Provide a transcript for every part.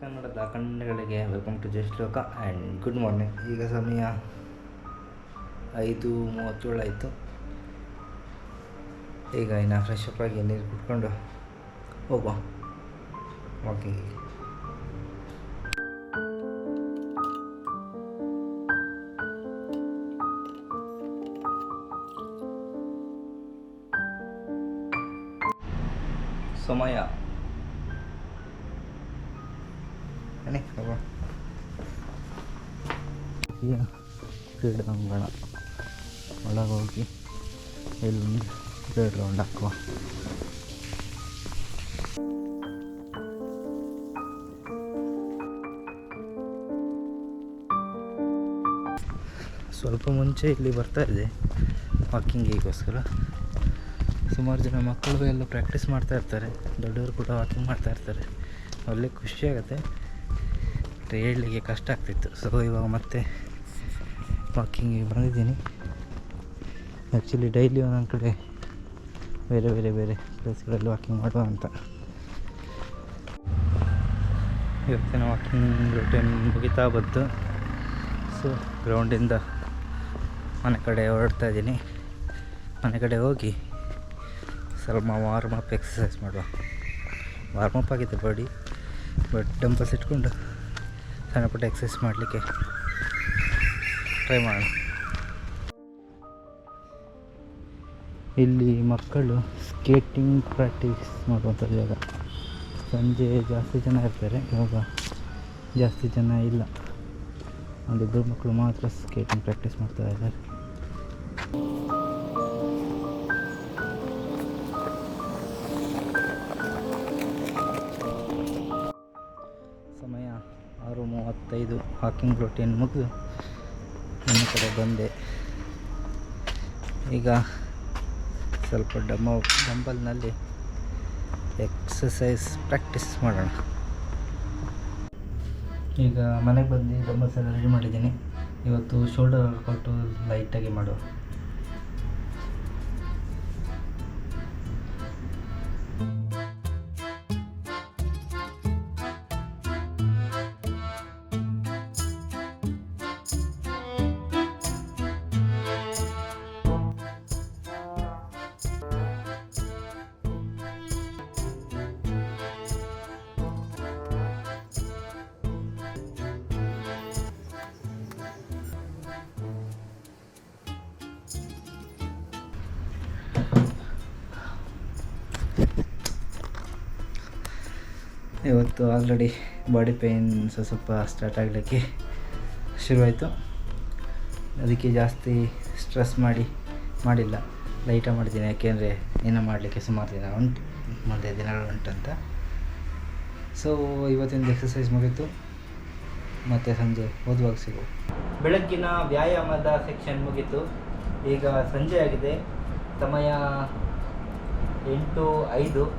ಕನ್ನಡದ ಕನ್ನಡಿಗಳಿಗೆ welcome to just ಲೋಕ ಆ್ಯಂಡ್ ಗುಡ್ ಮಾರ್ನಿಂಗ್ ಈಗ ಸಮಯ ಐದು ಮೂವತ್ತೇಳು ಆಯಿತು. ಈಗ ಇನ್ನು ಫ್ರೆಶ್ ಅಪ್ ಆಗಿ ನೀರು ಕುಟ್ಕೊಂಡು ಹೋಗುವ? ಓಕೆ ಸಮಯ ಬನ್ನಿ ಹೋಗೋಣ ಕ್ರೀಡಾಂಗಣ ಒಳಗೆ ಹೋಗಿ ಎಲ್ಲಿ ಕ್ರೀಡೆ ರೌಂಡ್ ಹಾಕುವ. ಸ್ವಲ್ಪ ಮುಂಚೆ ಇಲ್ಲಿ ಬರ್ತಾ ಇದೆ ವಾಕಿಂಗಿಗೋಸ್ಕರ ಸುಮಾರು ಜನ ಮಕ್ಕಳು ಎಲ್ಲ ಪ್ರಾಕ್ಟೀಸ್ ಮಾಡ್ತಾ ಇರ್ತಾರೆ. ದೊಡ್ಡವರು ಕೂಡ ವಾಕಿಂಗ್ ಮಾಡ್ತಾ ಇರ್ತಾರೆ. ಒಳ್ಳೆ ಖುಷಿ ಆಗುತ್ತೆ. ಬಟ್ ಹೇಳಲಿಕ್ಕೆ ಕಷ್ಟ ಆಗ್ತಿತ್ತು. ಸೊ ಇವಾಗ ಮತ್ತೆ ವಾಕಿಂಗಿಗೆ ಬಂದಿದ್ದೀನಿ. ಆ್ಯಕ್ಚುಲಿ ಡೈಲಿ ಒಂದೊಂದು ಕಡೆ ಬೇರೆ ಬೇರೆ ಬೇರೆ ಪ್ಲೇಸ್ಗಳಲ್ಲಿ ವಾಕಿಂಗ್ ಮಾಡುವ ಅಂತ. ಇವತ್ತಿನ ವಾಕಿಂಗ್ ರೂಟೀನ್ ಮುಗಿತಾ ಬಂತು. ಸೊ ಗ್ರೌಂಡಿಂದ ಮನೆ ಕಡೆ ಹೊರಡ್ತಾ ಇದ್ದೀನಿ. ಮನೆ ಕಡೆ ಹೋಗಿ ಸ್ವಲ್ಪ ವಾರ್ಮ್ ಅಪ್ ಎಕ್ಸಸೈಸ್ ಮಾಡುವ. ವಾರ್ಮ್ ಅಪ್ ಆಗಿದೆ ಬಾಡಿ ಬಟ್ ಡಂಪಲ್ಸ್ ಇಟ್ಕೊಂಡು ಸಣ್ಣ ಪುಟ್ಟ ಎಕ್ಸಸೈಸ್ ಮಾಡಲಿಕ್ಕೆ ಟ್ರೈ ಮಾಡೋಣ. ಇಲ್ಲಿ ಮಕ್ಕಳು ಸ್ಕೇಟಿಂಗ್ ಪ್ರಾಕ್ಟೀಸ್ ಮಾಡುವಂಥ ಜಾಗ ಸಂಜೆ ಜಾಸ್ತಿ ಜನ ಇರ್ತಾರೆ, ಇವಾಗ ಜಾಸ್ತಿ ಜನ ಇಲ್ಲ. ಒಂದಿಬ್ಬರು ಮಕ್ಕಳು ಮಾತ್ರ ಸ್ಕೇಟಿಂಗ್ ಪ್ರಾಕ್ಟೀಸ್ ಮಾಡ್ತಾ ಇದ್ದಾರೆ. ಆರು ಮೂವತ್ತೈದು ಹಾಕಿಂಗ್ ರೊಟೀನ್ ಮುಗಿದು ನನ್ನ ಕಡೆ ಬಂದೆ. ಈಗ ಸ್ವಲ್ಪ ಡಮ ಡಂಬಲ್ನಲ್ಲಿ ಎಕ್ಸಸೈಸ್ ಪ್ರಾಕ್ಟೀಸ್ ಮಾಡೋಣ. ಈಗ ಮನೆಗೆ ಬಂದು ಡಂಬಲ್ಸ್ ಎಲ್ಲ ರೆಡಿ ಮಾಡಿದ್ದೀನಿ. ಇವತ್ತು ಶೋಲ್ಡರ್ ವರ್ಕೌಟು ಲೈಟಾಗಿ ಮಾಡುವ ಇವತ್ತು ಆಲ್ರೆಡಿ ಬಾಡಿ ಪೇಯ್ನ್ ಸ್ವಲ್ಪ ಸ್ಟಾರ್ಟ್ ಆಗಲಿಕ್ಕೆ ಶುರುವಾಯಿತು. ಅದಕ್ಕೆ ಜಾಸ್ತಿ ಸ್ಟ್ರೆಸ್ ಮಾಡಿ, ಮಾಡಿಲ್ಲ. ಲೈಟಾಗಿ ಮಾಡಿದ್ದೀನಿ ಯಾಕೆಂದರೆ ಏನೋ ಮಾಡಲಿಕ್ಕೆ ಸುಮಾರು ದಿನ ಉಂಟು ಮುಂದೆ ದಿನಗಳು ಉಂಟಂತ. ಸೊ ಇವತ್ತಿನ ಎಕ್ಸಸೈಸ್ ಮುಗೀತು. ಮತ್ತು ಸಂಜೆ ಓದುವಾಗ ಸಿಗು ಬೆಳಗ್ಗಿನ ವ್ಯಾಯಾಮದ ಸೆಕ್ಷನ್ ಮುಗೀತು. ಈಗ ಸಂಜೆ ಆಗಿದೆ. ಸಮಯ ಎಂಟು ಐದು.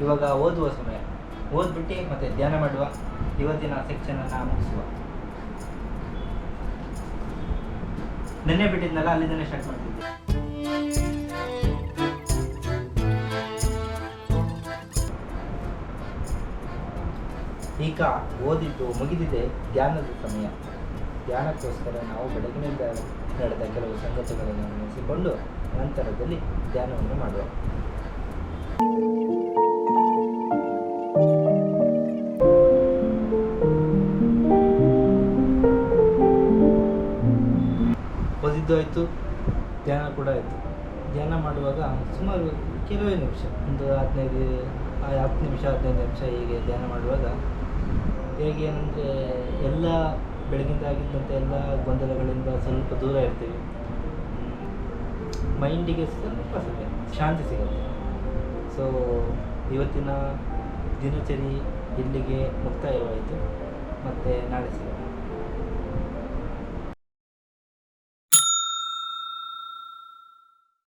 ಇವಾಗ ಓದುವ ಸಮಯ. ಓದ್ಬಿಟ್ಟು ಮತ್ತೆ ಧ್ಯಾನ ಮಾಡುವ. ಇವತ್ತಿನ ಸೆಕ್ಷನನ್ನು ಮುಗಿಸುವ. ನೆನ್ನೆ ಬಿಟ್ಟಿದ್ನಲ್ಲ ಅಲ್ಲಿಂದನೇ ಸ್ಟಾರ್ಟ್ ಮಾಡ್ತಿದ್ದೆ ಈಗ ಓದಿದ್ದು ಮುಗಿದಿದೆ, ಧ್ಯಾನದ ಸಮಯ. ಧ್ಯಾನಕ್ಕೋಸ್ಕರ ನಾವು ಬೆಳಗಿನಿಂದ ನಡೆದ ಕೆಲವು ಸಂಗತಿಗಳನ್ನು ನೆನೆಸಿಕೊಂಡು ನಂತರದಲ್ಲಿ ಧ್ಯಾನವನ್ನು ಮಾಡುವ. ಓದಿದ್ದು ಆಯಿತು, ಧ್ಯಾನ ಕೂಡ ಆಯಿತು. ಧ್ಯಾನ ಮಾಡುವಾಗ ಸುಮಾರು ಕೆಲವೇ ನಿಮಿಷ, ಒಂದು ಹದಿನೈದು ಹತ್ತು ನಿಮಿಷ, ಹದಿನೈದು ನಿಮಿಷ ಹೀಗೆ ಧ್ಯಾನ ಮಾಡುವಾಗ ಹೇಗೆ ಅಂದರೆ ಎಲ್ಲ ಬೆಳಗಿಂದಾಗಿದ್ದಂಥ ಎಲ್ಲ ಗೊಂದಲಗಳಿಂದ ಸ್ವಲ್ಪ ದೂರ ಇರ್ತೀವಿ. ಮೈಂಡಿಗೆ ಸ್ವಲ್ಪ ಸಮಯ, ಶಾಂತಿ ಸಿಗುತ್ತೆ. ಸೊ ಇವತ್ತಿನ ದಿನಚರಿ ಇಲ್ಲಿಗೆ ಮುಕ್ತಾಯವಾಯಿತು. ಮತ್ತು ನಾಳೆ ಸಿಗೋಣ.